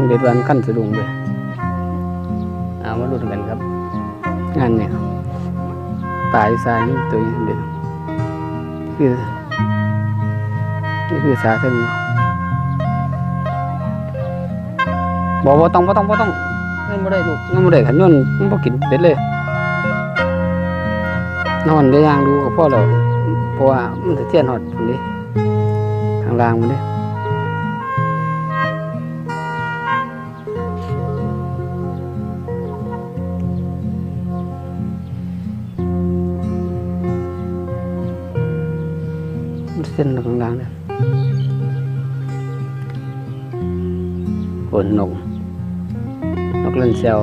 ขั้นเบ็ดวันขั้นสะดุงเลยเอามาลุ้นกันครับ งานเนี่ยปลายทรายนี่ตัวนี้เด็ดคือนี่คือสาเทิงบอกว่าต้องบ่ต้องบ่ต้องเงินบ่ได้ลูกเงินบ่ได้ขันย้อนมันบ่กินเบ็ดเลย นอนได้ย่างดูกับพ่อเราเพราะว่ามันจะเทียนหอดตรงนี้ข้างล่างมันเด้มันเส้นข้างล่างเนี่ย ฝนนกนกเล่นเซล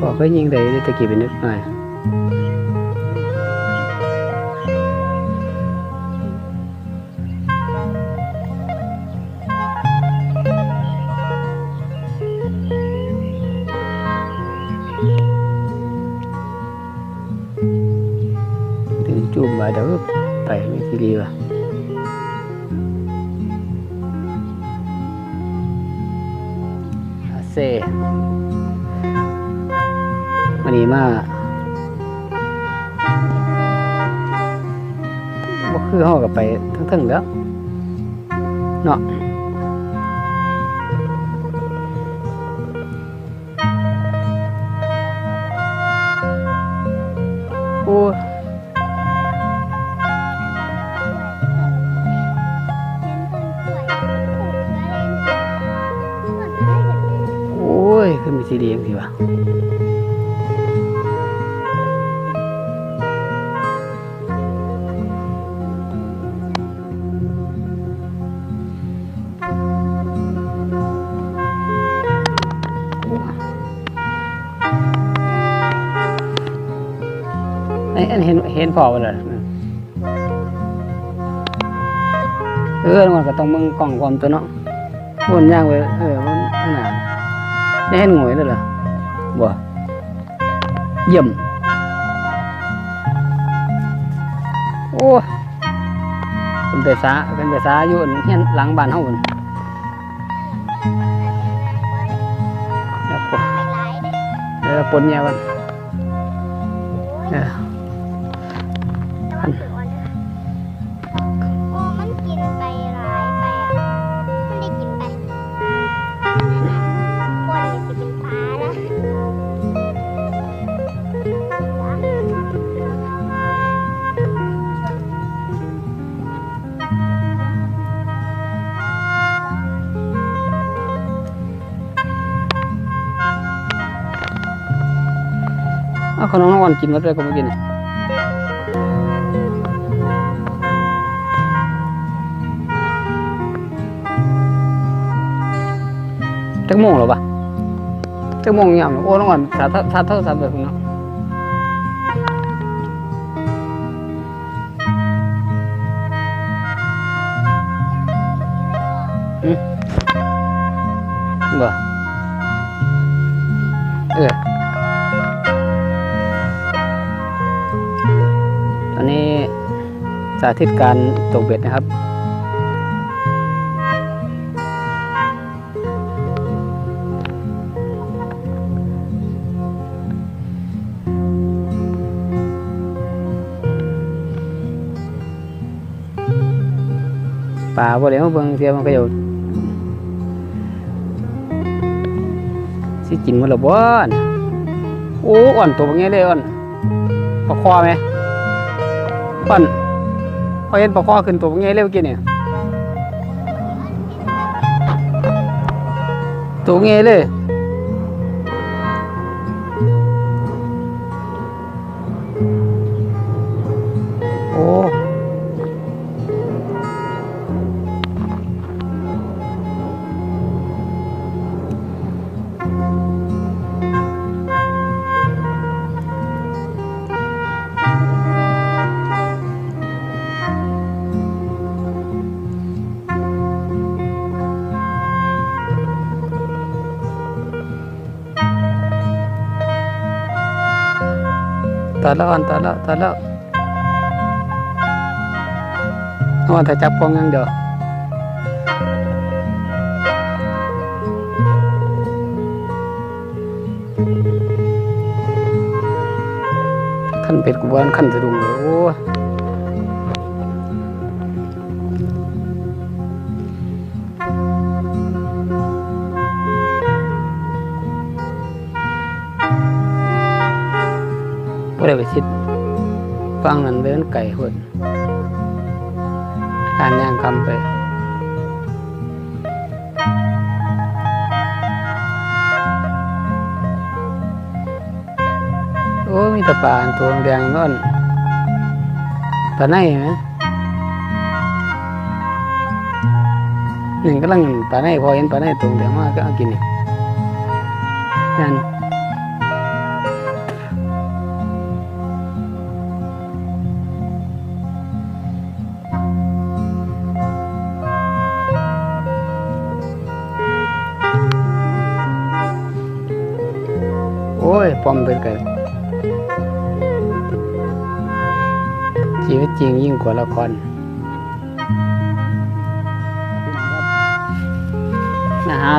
บอกก็ยิง ไปไม่ทีดีว่ะอาเซ่วันนี้มาบ่คือห้อกับไปทั้งๆแล้วเนาะโอ้ ขึ้นไปสีวะไอ้อันเห็นเห็นพอวันละเออมันก็ต้องมึงกล่องความตัวเนาะวนย่างไปเออมันขนาด ได้เห็นงวยเลยเหรอบ่เยี่ยมโอ้ยเป็ ขนมน้องวันกินมาเลยก็ไม่กินเนี่ยจักโมงหรอปะจักโมงยามโอ้น้องวันสาธุสาธุสาธุเนาะบ่เออ สาธิตการตกเบ็ดนะครับ ป่าบ่ได้มาเบิ่งเสียมันก็อยู่สิกินมันละบ่อนโอ้อ่อนตัวเป็นไงเลยอ่อนปลาคอไหมอ่อน พอเห็นปลาคอขึ้นตัวเป็นไงเลยเร็วกี่เนี่ยตัวง่ายเลย ตายแล้วอ่อนตแล้วตายแล้วอ่อนถ้าจับปองยังเดีอขั้นเป็ดกวนขั้นสะดุงเลยโอ้ บ่ได้ไปชิดฟังนั้นเดินไก่หุ่นการย่างคำไปโอ้มีต่ปานตัวแดงนั่นปลาไหนไหมนี่กำลังปลาไหนพอเห็นปลาไหนตัวแดงมากก็อากินนี่นั่น ปอมเป็นไก่ชีวิตจริงยิ่งกว่าละครนะฮะ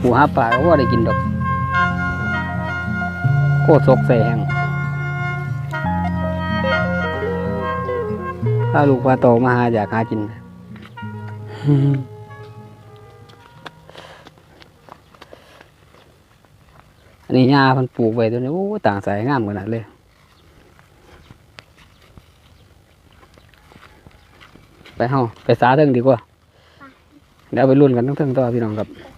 ปูหาปลาก็ว่าได้กินดอกโคตรซกใส่แหงถ้าลูกปลาโตมาหาอยากหากิน อันนี้ยาเพันปลูกไว้ตัวนี้โอ้ต่างสายงามขนาดเลยไปเฮาไปสาเทิงดีกว่าเดี๋ยวไปรุ่นกันทั้งเทิงต่อพี่น้องครับไป